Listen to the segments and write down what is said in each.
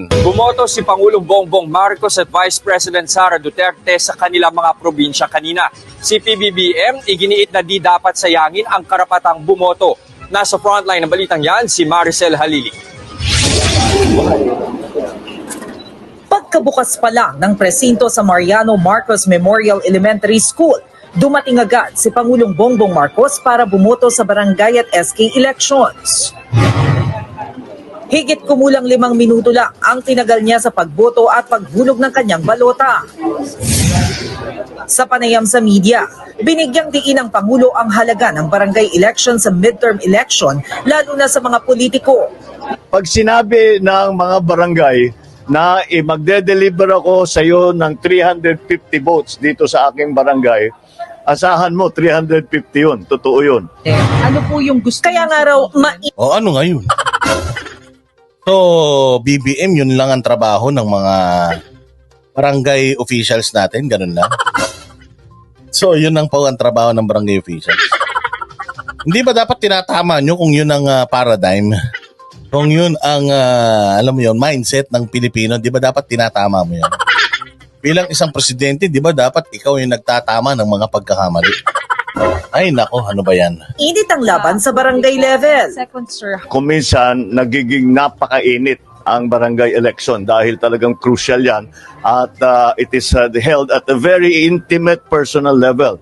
Bumoto si Pangulong Bongbong Marcos at Vice President Sara Duterte sa kanilang mga probinsya kanina. Si PBBM iginiit na di dapat sayangin ang karapatang bumoto. Nasa frontline ng balitang yan si Maricel Halili. Pagkabukas pa lang ng presinto sa Mariano Marcos Memorial Elementary School, dumating agad si Pangulong Bongbong Marcos para bumoto sa barangay at SK elections. Higit kumulang limang minuto lang ang tinagal niya sa pagboto at paghulog ng kanyang balota. Sa panayam sa media, binigyang diin ng Pangulo ang halaga ng barangay election sa midterm election lalo na sa mga politiko. pag sinabi ng mga barangay na eh, magde-deliver ako sa iyo ng 350 votes dito sa aking barangay, asahan mo 350 yun. Totoo yun. Ano po yung gusto? Kaya nga raw, ma- O ano ngayon? So, BBM, yun lang ang trabaho ng mga barangay officials natin, ganun lang. So, yun lang po ang trabaho ng barangay officials. Hindi ba dapat tinatama nyo kung yun ang ah, paradigm? Kung yun ang, ah, alam mo yun, mindset ng Pilipino, di ba dapat tinatama mo yan? Bilang isang presidente, di ba dapat ikaw yung nagtatama ng mga pagkakamali? Ay, nako, ano ba yan? init ang laban sa barangay level. Second, sir. Kuminsan, nagiging napakainit ang barangay election dahil talagang crucial yan at uh, it is uh, held at a very intimate personal level.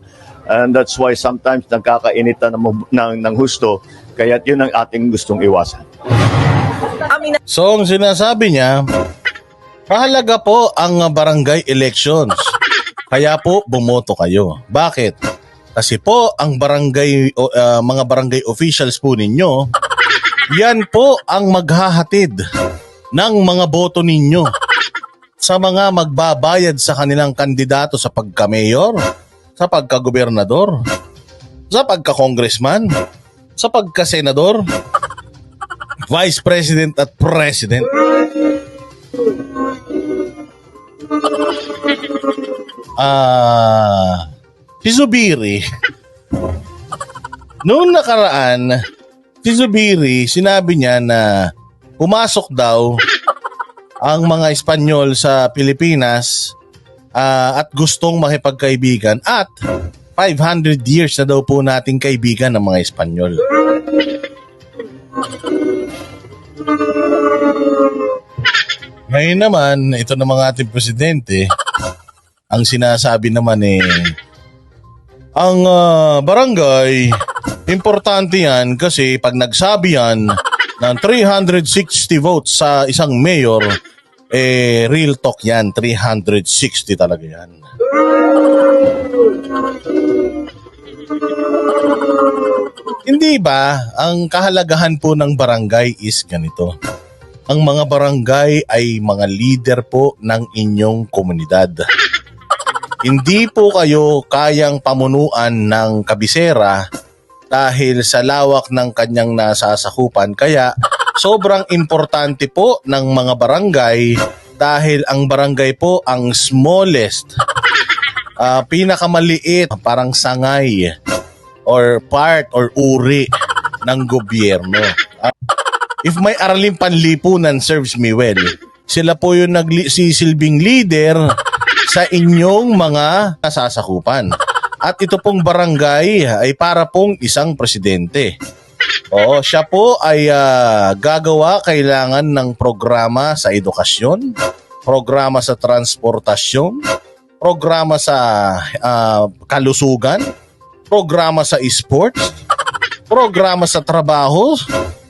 And that's why sometimes nagkakainitan ng, ng, ng husto kaya yun ang ating gustong iwasan. So, ang sinasabi niya, mahalaga po ang barangay elections. Kaya po, bumoto kayo. Bakit? Kasi po, ang barangay, ah, mga barangay officials po ninyo, yan po ang maghahatid ng mga boto ninyo sa mga magbabayad sa kanilang kandidato sa pagka-mayor, sa pagka-gobernador, sa pagka-congressman, sa pagka-senador, vice president at president. Ah, si Zubiri. Noong nakaraan, si Zubiri, sinabi niya na pumasok daw ang mga Espanyol sa Pilipinas ah, at gustong makipagkaibigan at 500 years na daw po nating kaibigan ng mga Espanyol. Ngayon naman, ito na mga ating presidente, ang sinasabi naman eh, ang ah, barangay, importante yan kasi pag nagsabi yan ng 360 votes sa isang mayor, eh real talk yan, 360 talaga yan. Hindi ba, ang kahalagahan po ng barangay is ganito. Ang mga barangay ay mga leader po ng inyong komunidad. Hindi po kayo kayang pamunuan ng kabisera dahil sa lawak ng kanyang nasasakupan. Kaya sobrang importante po ng mga barangay dahil ang barangay po ang smallest, ah, pinakamaliit, parang sangay or part or uri ng gobyerno. Ah, if may araling panlipunan serves me well, sila po yung nagsisilbing leader sa inyong mga nasasakupan. At ito pong barangay ay para pong isang presidente. Oo, siya po ay ah, gagawa kailangan ng programa sa edukasyon, programa sa transportasyon, programa sa ah, kalusugan, programa sa sports, programa sa trabaho,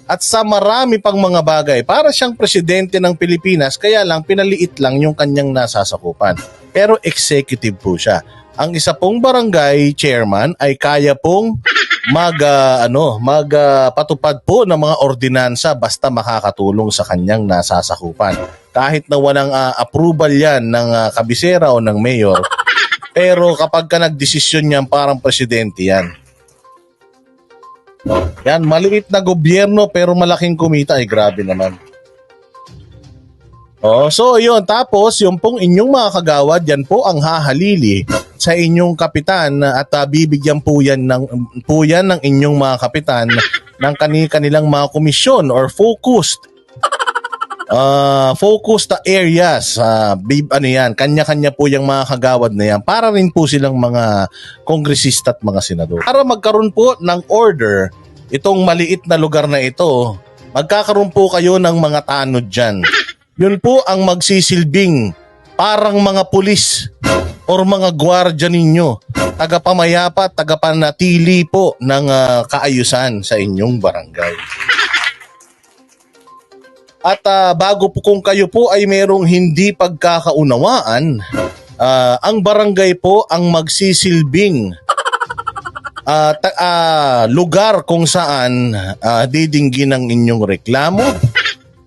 at sa marami pang mga bagay. Para siyang presidente ng Pilipinas, kaya lang pinaliit lang yung kanyang nasasakupan. Pero executive po siya. Ang isa pong barangay chairman ay kaya pong mag ah, ano, magpatupad po ng mga ordinansa basta makakatulong sa kanyang nasasakupan. Kahit na walang ah, approval 'yan ng ah, kabisera o ng mayor, pero kapag ka nagdesisyon niyan parang presidente 'yan. Yan, maliit na gobyerno pero malaking kumita ay grabe naman. Oh, so yun, tapos yung pong inyong mga kagawad, yan po ang hahalili sa inyong kapitan at ah, bibigyan po yan ng po yan ng inyong mga kapitan ng kani kanilang mga komisyon or focused uh, focus the areas. Uh, bib, ano yan, kanya-kanya po yung mga kagawad na yan para rin po silang mga kongresista at mga senador. Para magkaroon po ng order, itong maliit na lugar na ito, magkakaroon po kayo ng mga tanod dyan. Yun po ang magsisilbing parang mga pulis or mga gwardya ninyo, tagapamayapa, tagapanatili po ng ah, kaayusan sa inyong barangay. At ah, bago po kung kayo po ay merong hindi pagkakaunawaan, ah, ang barangay po ang magsisilbing ah, ta- ah, lugar kung saan ah, didinggin ang inyong reklamo,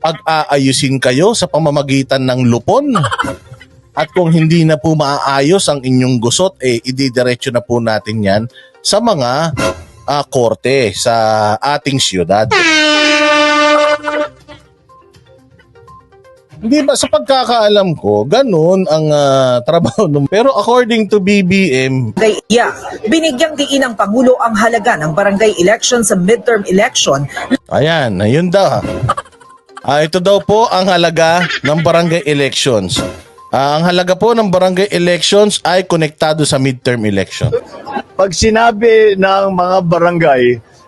pag-aayusin kayo sa pamamagitan ng lupon, at kung hindi na po maaayos ang inyong gusot, eh, ididiretso na po natin yan sa mga ah, korte sa ating siyudad. Hindi ba sa pagkakaalam ko, ganun ang ah, trabaho nung Pero according to BBM, Barangay Iya, binigyang diin ng Pangulo ang halaga ng barangay election sa midterm election ayan, ayun daw. Ah, ito daw po ang halaga ng barangay elections. Ah, ang halaga po ng barangay elections ay konektado sa midterm election. Pag sinabi ng mga barangay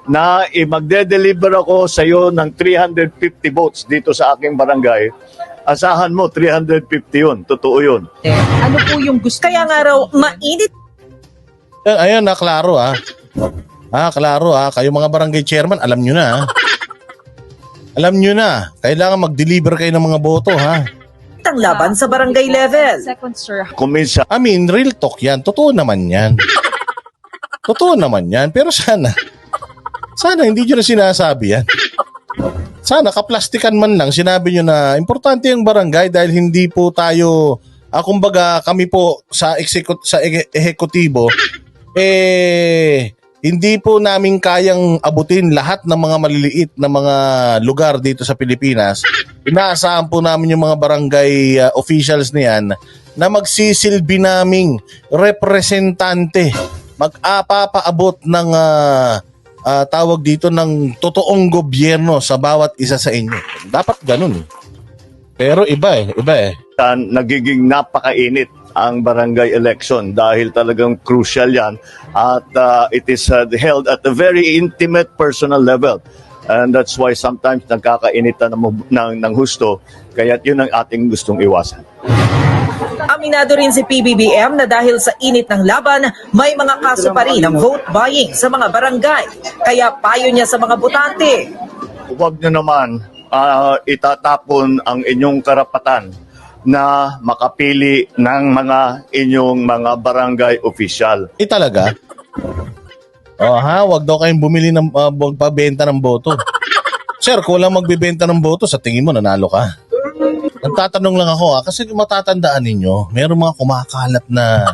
na eh, magde-deliver ako sa iyo ng 350 votes dito sa aking barangay, asahan mo 350 yun. Totoo yun. ano po yung gusto. Kaya nga raw, mainit Ayan, ayan na, klaro ah. Ah, klaro ah. Kayo mga barangay chairman, alam nyo na ah. Alam nyo na, kailangan mag-deliver kayo ng mga boto ha. ang laban sa barangay level. Second, sir. Minsan, I mean, real talk yan. Totoo naman yan. Totoo naman yan. Pero sana, sana hindi nyo na sinasabi yan. Sana kaplastikan man lang, sinabi nyo na importante yung barangay dahil hindi po tayo, ah, kumbaga kami po sa, execut, sa e- ehekutibo, eh, hindi po namin kayang abutin lahat ng mga maliliit na mga lugar dito sa Pilipinas. Inaasahan po namin yung mga barangay uh, officials na yan na magsisilbi naming representante, mag-apapaabot ng ah, ah, tawag dito ng totoong gobyerno sa bawat isa sa inyo. Dapat ganun. eh. Pero iba eh, iba eh. nagiging napakainit ang barangay election dahil talagang crucial yan at uh, it is uh, held at a very intimate personal level. And that's why sometimes nagkakainitan ng, ng, ng husto kaya yun ang ating gustong iwasan. Aminado rin si PBBM na dahil sa init ng laban, may mga kaso pa rin ng vote buying sa mga barangay. Kaya payo niya sa mga botante. Huwag nyo naman ah, itatapon ang inyong karapatan na makapili ng mga inyong mga barangay official. Eh talaga? Oh ha, wag daw kayong bumili ng uh, wag pabenta ng boto. Sir, kung walang magbebenta ng boto, sa tingin mo nanalo ka. Nagtatanong lang ako ah, kasi matatandaan ninyo, meron mga kumakalat na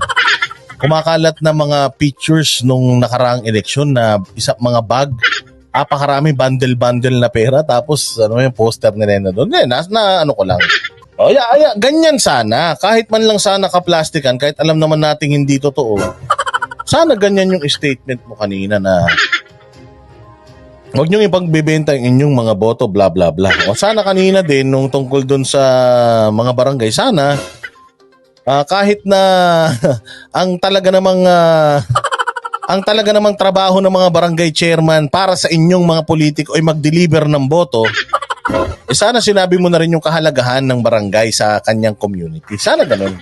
kumakalat na mga pictures nung nakaraang eleksyon na isa mga bag apakarami bundle-bundle na pera tapos ano yung poster ni Lena doon. Eh, nas na ano ko lang. O ya, ya, ganyan sana. Kahit man lang sana kaplastikan, kahit alam naman nating hindi totoo. Sana ganyan yung statement mo kanina na Huwag niyong ipagbebenta yung inyong mga boto, bla bla bla. O sana kanina din, nung tungkol dun sa mga barangay, sana ah, kahit na ang talaga namang ah, ang talaga namang trabaho ng mga barangay chairman para sa inyong mga politiko ay mag-deliver ng boto, eh sana sinabi mo na rin yung kahalagahan ng barangay sa kanyang community. Sana ganun.